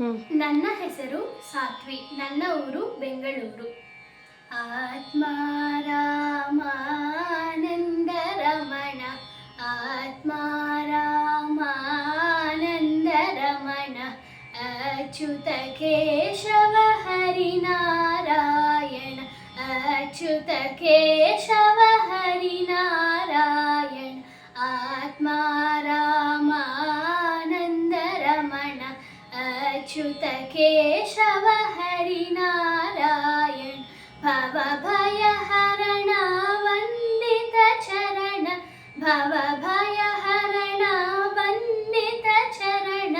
ನನ್ನ ಹೆಸರು ಸಾತ್ವಿ. ನನ್ನ ಊರು ಬೆಂಗಳೂರು. ಆತ್ಮಾರಾಮಾನಂದ ರಮಣ ಆತ್ಮಾರಾಮಾನಂದ ರಮಣ ಅಚ್ಯುತ ಕೇಶವ ಹರಿನಾರಾಯಣ. ಅಚ್ಯುತ ಕೇಶವ ಹರಿನಾರಾಯಣ. ಆತ್ಮಾರಾಮಾನಂದ अच्युत केशव हरिनारायण भवभयहरणा वन्दितचरण भवभयहरणा वन्दितचरण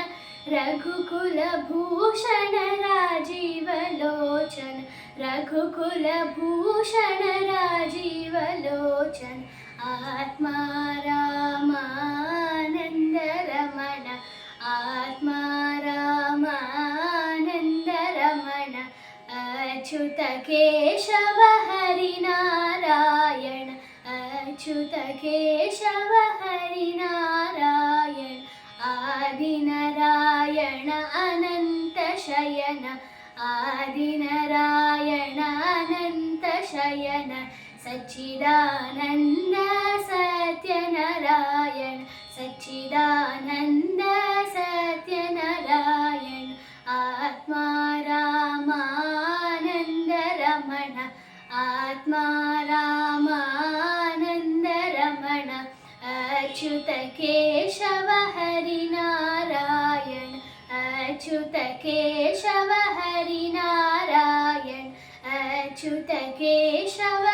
रघुकुलभूषण राजीवलोचन रघुकुलभूषण राजीवलोचन आत्मा रामानन्दरमण आत्मा अच्युत केशव हरिनारायण अच्युत केशव हरिनारायण आदिनरायण अनन्तशयन आदिनरायण अनन्तशयन सच्चिदानन्द ആത്മാരാമാനന്ദരമണ അച്യുത കേശവ ഹരിനാരായണ അച്യുത കേശവ ഹരിനാരായണ അച്യുത കേശവ